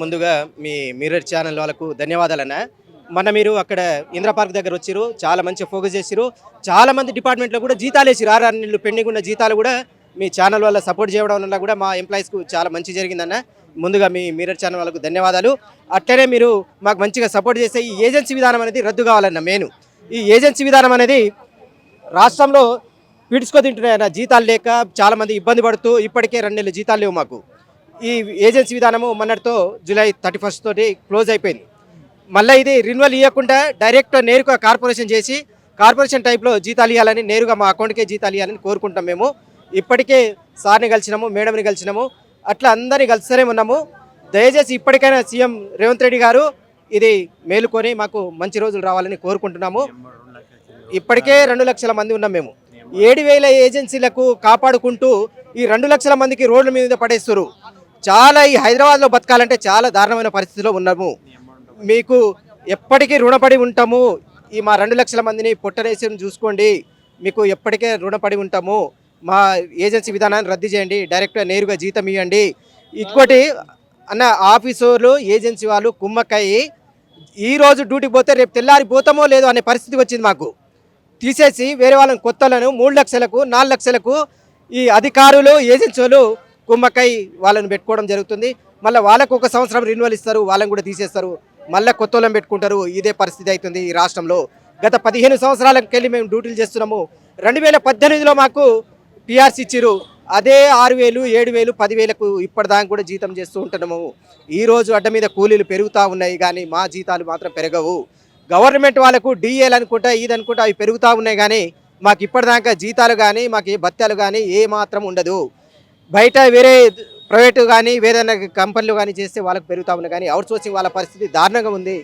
ముందుగా మీ mirror channel వాళ్ళకు ధన్యవాదాలన్న. మొన్న మీరు అక్కడ ఇంద్ర పార్క్ దగ్గర వచ్చారు చాలా మంచిగా ఫోకస్ చేసిరు చాలా మంది డిపార్ట్మెంట్లో కూడా జీతాలు వేసిరు ఆరు నెలలు పెండింగ్ ఉన్న జీతాలు కూడా మీ ఛానల్ వల్ల సపోర్ట్ చేయడం వల్ల కూడా మా ఎంప్లాయీస్కు చాలా మంచి జరిగిందన్న. ముందుగా మీ మిర్రర్ ఛానల్ వాళ్ళకు ధన్యవాదాలు. అట్లనే మీరు మాకు మంచిగా సపోర్ట్ చేసే ఈ ఏజెన్సీ విధానం అనేది రద్దు కావాలన్న మెయిన్ ఈ ఏజెన్సీ విధానం అనేది రాష్ట్రంలో పీడ్చుకో తింటున్నాయన్న జీతాలు లేక చాలామంది ఇబ్బంది పడుతూ ఇప్పటికే రెండు నెలలు జీతాలు లేవు మాకు. ఈ ఏజెన్సీ విధానము మొన్నటితో జూలై థర్టీ ఫస్ట్ తోటి క్లోజ్ అయిపోయింది. మళ్ళీ ఇది రిన్యువల్ ఇవ్వకుండా డైరెక్ట్ నేరుగా కార్పొరేషన్ చేసి కార్పొరేషన్ టైప్లో జీతాలు ఇవ్వాలని నేరుగా మా అకౌంట్కే జీతాలు ఇవ్వాలని కోరుకుంటాం మేము. ఇప్పటికే సార్ని కలిసినాము మేడంని కలిసినాము అట్లా అందరినీ కలిసినే ఉన్నాము. దయచేసి ఇప్పటికైనా సీఎం రేవంత్ రెడ్డి గారు ఇది మేలుకొని మాకు మంచి రోజులు రావాలని కోరుకుంటున్నాము. ఇప్పటికే రెండు లక్షల మంది ఉన్నాం మేము. ఏడు వేల ఏజెన్సీలకు కాపాడుకుంటూ ఈ రెండు లక్షల మందికి రోడ్ల మీద పడేస్తారు చాలా ఈ హైదరాబాద్లో బతకాలంటే చాలా దారుణమైన పరిస్థితిలో ఉన్నాము. మీకు ఎప్పటికీ రుణపడి ఉంటాము. ఈ మా రెండు లక్షల మందిని పొట్టరేసి చూసుకోండి. మీకు ఎప్పటికే రుణపడి ఉంటాము. మా ఏజెన్సీ విధానాన్ని రద్దు చేయండి. డైరెక్ట్గా నేరుగా జీతం ఇవ్వండి. ఇంకోటి అన్న ఆఫీసర్లు ఏజెన్సీ వాళ్ళు కుమ్మక్కయ్యి ఈ రోజు డ్యూటీకి పోతే రేపు తెల్లారి పోతామో లేదో అనే పరిస్థితి వచ్చింది మాకు. తీసేసి వేరే వాళ్ళని కొత్తలను మూడు లక్షలకు నాలుగు లక్షలకు ఈ అధికారులు ఏజెన్సీలు కుమ్మక్కై వాళ్ళని పెట్టుకోవడం జరుగుతుంది. మళ్ళీ వాళ్ళకు ఒక సంవత్సరం రెన్యువల్ ఇస్తారు వాళ్ళని కూడా తీసేస్తారు. మళ్ళీ కొత్త పెట్టుకుంటారు ఇదే పరిస్థితి అవుతుంది ఈ రాష్ట్రంలో. గత పదిహేను సంవత్సరాలకు వెళ్ళి మేము డ్యూటీలు చేస్తున్నాము. రెండు వేల పద్దెనిమిదిలో మాకు పిఆర్సీ ఇచ్చిరు అదే ఆరు వేలు ఏడు వేలు పదివేలకు ఇప్పటిదాకా కూడా జీతం చేస్తూ ఉంటున్నాము. ఈ రోజు అడ్డ మీద కూలీలు పెరుగుతూ ఉన్నాయి కానీ మా జీతాలు మాత్రం పెరగవు. గవర్నమెంట్ వాళ్ళకు డిఏలు అనుకుంటా ఇదనుకుంటా అవి పెరుగుతూ ఉన్నాయి కానీ మాకు ఇప్పటిదాకా జీతాలు కానీ మాకు ఏ భత్యాలు కానీ ఏ మాత్రం ఉండదు. బయట వేరే ప్రైవేటు కానీ వేరేదైనా కంపెనీలు కానీ చేస్తే వాళ్ళకి పెరుగుతూ ఉన్నాయి కానీ అవుట్ సోర్సింగ్ వాళ్ళ పరిస్థితి దారుణంగా ఉంది.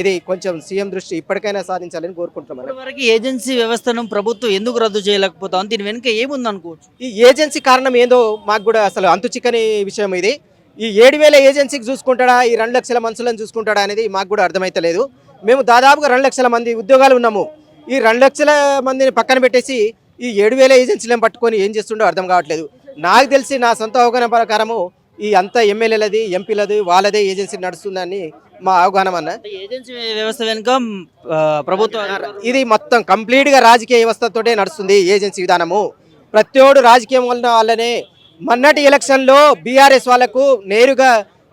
ఇది కొంచెం సీఎం దృష్టి ఇప్పటికైనా సాధించాలని కోరుకుంటున్నాం. ఇప్పటివరకు ఏజెన్సీ వ్యవస్థను ప్రభుత్వం ఎందుకు రద్దు చేయలేకపోతాం దీని వెనుక ఏముంది అనుకోవచ్చు ఈ ఏజెన్సీ కారణం ఏందో మాకు కూడా అసలు అంతు చిక్కని విషయం ఇది. ఈ ఏడు వేల ఏజెన్సీకి చూసుకుంటాడా ఈ రెండు లక్షల మనుషులను చూసుకుంటాడా అనేది మాకు కూడా అర్థమైతలేదు. మేము దాదాపుగా రెండు లక్షల మంది ఉద్యోగాలు ఉన్నాము. ఈ రెండు లక్షల మందిని పక్కన పెట్టేసి ఈ ఏడు వేల ఏజెన్సీలను పట్టుకొని ఏం చేస్తుండో అర్థం కావట్లేదు. నాకు తెలిసి నా సొంత అవగాహన ప్రకారము ఈ అంత ఎమ్మెల్యేలది ఎంపీలది వాళ్ళదే ఏజెన్సీ నడుస్తుందని మా అవగాహన అన్న. ఏజెన్సీ వ్యవస్థ వెనుక ప్రభుత్వం ఇది మొత్తం కంప్లీట్గా రాజకీయ వ్యవస్థతోటే నడుస్తుంది ఈ ఏజెన్సీ విధానము. ప్రతిోడు రాజకీయం వలన వాళ్ళనే మొన్నటి ఎలక్షన్లో బీఆర్ఎస్ వాళ్ళకు నేరుగా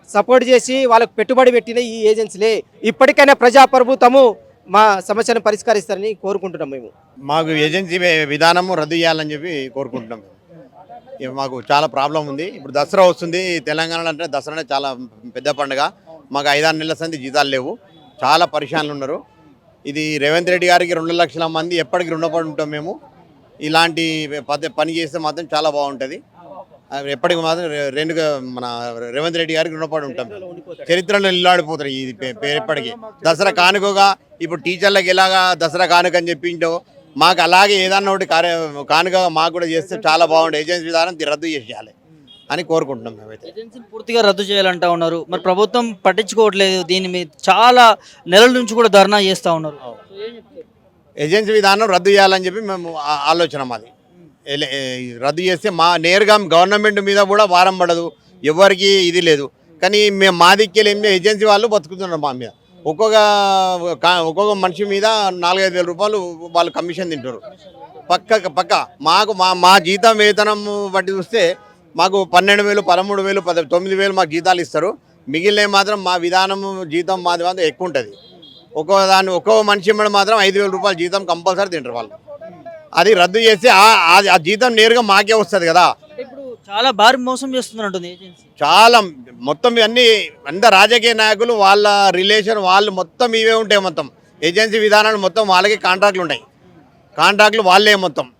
సపోర్ట్ చేసి వాళ్ళకు పెట్టుబడి పెట్టిన ఈ ఏజెన్సీలే ఇప్పటికైనా ప్రజా ప్రభుత్వము మా సమస్యను పరిష్కరిస్తారని కోరుకుంటున్నాం మేము. మాకు ఏజెన్సీ విధానము రద్దు చేయాలని చెప్పి కోరుకుంటున్నాం మాకు చాలా ప్రాబ్లం ఉంది. ఇప్పుడు దసరా వస్తుంది. తెలంగాణలో అంటే దసరా చాలా పెద్ద పండుగ. మాకు ఐదారు నెలల సంది జీతాలు లేవు. చాలా పరిశాన్లు ఉన్నారు. ఇది రేవంత్ రెడ్డి గారికి రెండు లక్షల మంది ఎప్పటికి రుణపడి ఉంటాం మేము. ఇలాంటి పని చేస్తే మాత్రం చాలా బాగుంటుంది. ఎప్పటికి మాత్రం రెండుగా మన రేవంత్ రెడ్డి గారికి రుణపడి ఉంటాం. చరిత్రలో నిల్లాడిపోతారు ఇది పే- పేరు ఎప్పటికీ. దసరా కానుకగా ఇప్పుడు టీచర్లకు ఎలాగా దసరా కానుక అని చెప్పిండో మాకు అలాగే ఏదన్నా ఒకటి కార్య కానుక మాకు కూడా చేస్తే చాలా బాగుంటుంది ఏజెన్సీ విధానం రద్దు చేసేయాలి అని కోరుకుంటున్నాం మేమైతే. ఏజెన్సీని పూర్తిగా రద్దు చేయాలంటా ఉన్నారు. మరి ప్రభుత్వం పట్టించుకోవట్లేదు. దీని మీద చాలా నెలల నుంచి కూడా ధర్నా చేస్తూ ఉన్నారు. ఏజెన్సీ విధానం రద్దు చేయాలని చెప్పి మేము ఆ- ఆలోచన మాది. ఎల- రద్దు చేస్తే మా నేరుగా గవర్నమెంట్ మీద కూడా భారం పడదు. ఎవరికి ఇది లేదు. కానీ మేము మా ఏం ఏజెన్సీ వాళ్ళు బతుకుతున్నారు మా మీద. ఒక్కొక్క ఒక్కొక్క మనిషి మీద నాలుగైదు వేల రూపాయలు వాళ్ళు కమిషన్ తింటారు. పక్క పక్క మాకు మా మా జీతం వేతనం బట్టి చూస్తే మాకు పన్నెండు వేలు పదమూడు వేలు పద తొమ్మిది వేలు మాకు జీతాలు ఇస్తారు. మిగిలినవి మాత్రం మా విధానము జీతం మాది మాత్రం ఎక్కువ ఉంటుంది. ఒక్కో దాన్ని ఒక్కో మనిషి మీద మాత్రం ఐదు వేల రూపాయల జీతం కంపల్సరీ తింటారు వాళ్ళు. అది రద్దు చేస్తే ఆ- జీతం నేరుగా మాకే వస్తుంది కదా. ఇప్పుడు చాలా భారీ మోసం చేస్తున్నట్టుంది చాలా మొత్తం ఇవన్నీ అంత రాజకీయ నాయకులు వాళ్ళ రిలేషన్ వాళ్ళు మొత్తం ఇవే ఉంటాయి మొత్తం. ఏజెన్సీ విధానాలు మొత్తం వాళ్ళకి కాంట్రాక్ట్లు ఉంటాయి. కాంట్రాక్ట్లు వాళ్ళే మొత్తం.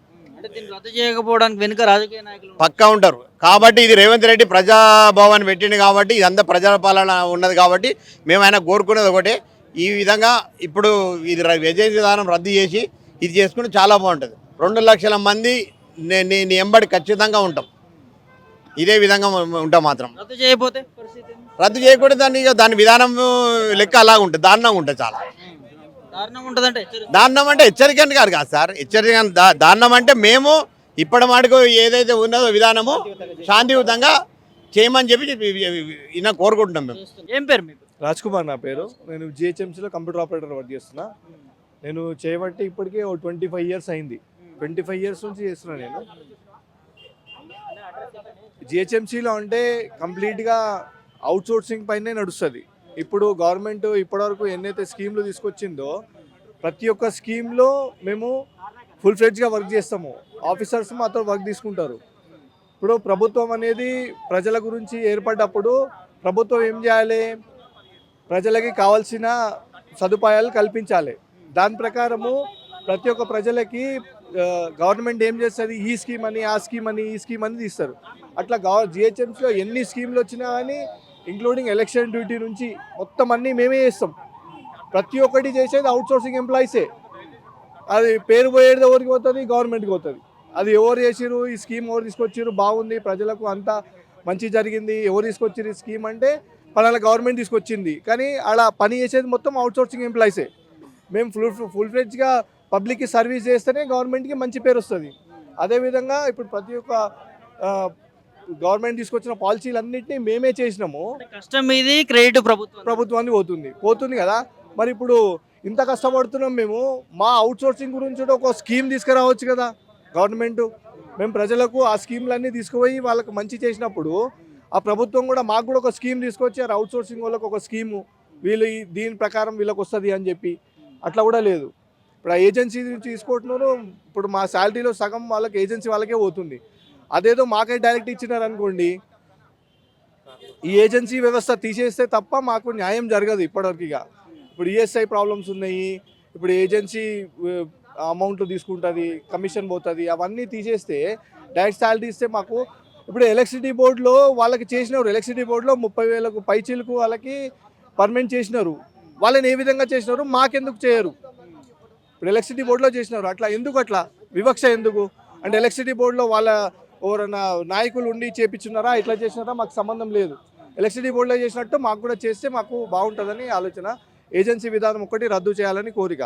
రద్దు చేయకపోవడానికి వెనుక రాజకీయ నాయకులు. పక్కా ఉంటారు. కాబట్టి ఇది రేవంత్ రెడ్డి ప్రజాభవన్ పెట్టింది కాబట్టి ఇదంతా ప్రజాపాలన ఉన్నది కాబట్టి మేము ఆయన కోరుకునేది ఒకటే. ఈ విధంగా ఇప్పుడు ఇది ఏజెన్సీ విధానం రద్దు చేసి ఇది చేసుకుంటే చాలా బాగుంటుంది. రెండు లక్షల మంది నే- నే- నీ ఎంబడి ఖచ్చితంగా ఉంటాం. ఇదే విధంగా ఉంటాం మాత్రం. రద్దు చేయకపోతే పరిస్థితి? రద్దు చేయకూడదు దాన్ని దాని విధానం లెక్క అలాగ ఉంటుంది దారుణంగా ఉంటుంది చాలా. దారుణం అంటే హెచ్చరిక అని కాదు కాదు సార్. హెచ్చరిక దారుణం అంటే మేము ఇప్పటి మాటకు ఏదైతే ఉన్నదో విధానము శాంతియుతంగా చేయమని చెప్పి ఈయన కోరుకుంటున్నాం మేము. ఏం పేరు మీకు? రాజ్ కుమార్ నా పేరు. నేను జిహెచ్ఎంసీలో కంప్యూటర్ ఆపరేటర్ వర్క్ చేస్తున్నా. నేను చేయబట్టి ఇప్పటికే ఓ ట్వంటీ ఫైవ్ ఇయర్స్ అయింది. ట్వంటీ ఫైవ్ ఇయర్స్ నుంచి చేస్తున్నా నేను. జిహెచ్ఎంసీలో అంటే కంప్లీట్గా అవుట్సోర్సింగ్ పైనే నడుస్తుంది. ఇప్పుడు గవర్నమెంట్ ఇప్పటివరకు ఎన్నైతే స్కీమ్లు తీసుకొచ్చిందో ప్రతి ఒక్క స్కీమ్లో మేము ఫుల్ ఫ్లెడ్జ్గా వర్క్ చేస్తాము. ఆఫీసర్స్ మాతో వర్క్ తీసుకుంటారు. ఇప్పుడు ప్రభుత్వం అనేది ప్రజల గురించి ఏర్పడ్డప్పుడు ప్రభుత్వం ఏం చేయాలి? ప్రజలకి కావాల్సిన సదుపాయాలు కల్పించాలి. దాని ప్రకారము ప్రతి ఒక్క ప్రజలకి గవర్నమెంట్ ఏం చేస్తుంది? ఈ స్కీమ్ అని ఆ స్కీమ్ అని ఈ స్కీమ్ అని తీస్తారు. అట్లా గవ జిహెచ్ఎంసీలో ఎన్ని స్కీమ్లు వచ్చినా కానీ ఇంక్లూడింగ్ ఎలక్షన్ డ్యూటీ నుంచి మొత్తం అన్నీ మేమే చేస్తాం. ప్రతి ఒక్కటి చేసేది అవుట్ సోర్సింగ్ ఎంప్లాయీసే. అది పేరు పోయేది ఎవరికి పోతుంది? గవర్నమెంట్కి పోతుంది. అది ఎవరు చేసిరు ఈ స్కీమ్ ఎవరు తీసుకొచ్చారు బాగుంది. ప్రజలకు అంతా మంచి జరిగింది. ఎవరు తీసుకొచ్చిర్రు ఈ స్కీమ్ అంటే పలానా గవర్నమెంట్ తీసుకొచ్చింది. కానీ అలా పని చేసేది మొత్తం అవుట్ సోర్సింగ్ ఎంప్లాయీసే. మేము ఫుల్ ఫుల్ ఫ్లెడ్జ్గా పబ్లిక్కి సర్వీస్ చేస్తేనే గవర్నమెంట్కి మంచి పేరు వస్తుంది. అదేవిధంగా ఇప్పుడు ప్రతి ఒక్క గవర్నమెంట్ తీసుకొచ్చిన పాలసీలన్నింటినీ మేమే చేసినాము. కష్టం మీది క్రెడిట్ ప్రభుత్వం. ప్రభుత్వానికి పోతుంది. పోతుంది కదా? మరి ఇప్పుడు ఇంత కష్టపడుతున్నాం మేము మా అవుట్ సోర్సింగ్ గురించి కూడా ఒక స్కీమ్ తీసుకురావచ్చు కదా గవర్నమెంట్. మేము ప్రజలకు ఆ స్కీమ్లన్నీ తీసుకుపోయి వాళ్ళకి మంచి చేసినప్పుడు ఆ ప్రభుత్వం కూడా మాకు కూడా ఒక స్కీమ్ తీసుకొచ్చి అవుట్ సోర్సింగ్ వాళ్ళకి ఒక స్కీము వీళ్ళు దీని ప్రకారం వీళ్ళకి వస్తుంది అని చెప్పి. అట్లా కూడా లేదు. ఇప్పుడు ఆ ఏజెన్సీ తీసుకుంటున్నారు ఇప్పుడు మా శాలరీలో సగం వాళ్ళకి ఏజెన్సీ వాళ్ళకే పోతుంది. అదేదో మాకే డైరెక్ట్ ఇచ్చినారు అనుకోండి ఈ ఏజెన్సీ వ్యవస్థ తీసేస్తే తప్ప మాకు న్యాయం జరగదు ఇప్పటివరకు ఇక. ఇప్పుడు ఈఎస్ఐ ప్రాబ్లమ్స్ ఉన్నాయి ఇప్పుడు ఏజెన్సీ అమౌంట్ తీసుకుంటుంది కమిషన్ పోతుంది అవన్నీ తీసేస్తే డైరెక్ట్ శాలరీ ఇస్తే మాకు ఇప్పుడు ఎలక్ట్రిసిటీ బోర్డులో వాళ్ళకి చేసినారు ఎలక్ట్రిసిటీ బోర్డులో ముప్పై వేలకు పైచీలకు వాళ్ళకి పర్మనెంట్ చేసినారు వాళ్ళని ఏ విధంగా చేసినారు మాకెందుకు చేయరు. ఇప్పుడు ఎలక్ట్రిసిటీ బోర్డులో చేసినారు అట్లా ఎందుకు అట్లా? వివక్ష ఎందుకు? అంటే ఎలక్ట్రిసిటీ బోర్డులో వాళ్ళ ఎవరైనా నాయకులు ఉండి చేపించున్నారా ఇట్లా చేసినారా మాకు సంబంధం లేదు. ఎలక్ట్రిసిటీ బోర్డులో చేసినట్టు మాకు కూడా చేస్తే మాకు బాగుంటుందని ఆలోచన. ఏజెన్సీ విధానం ఒకటి రద్దు చేయాలని కోరిక.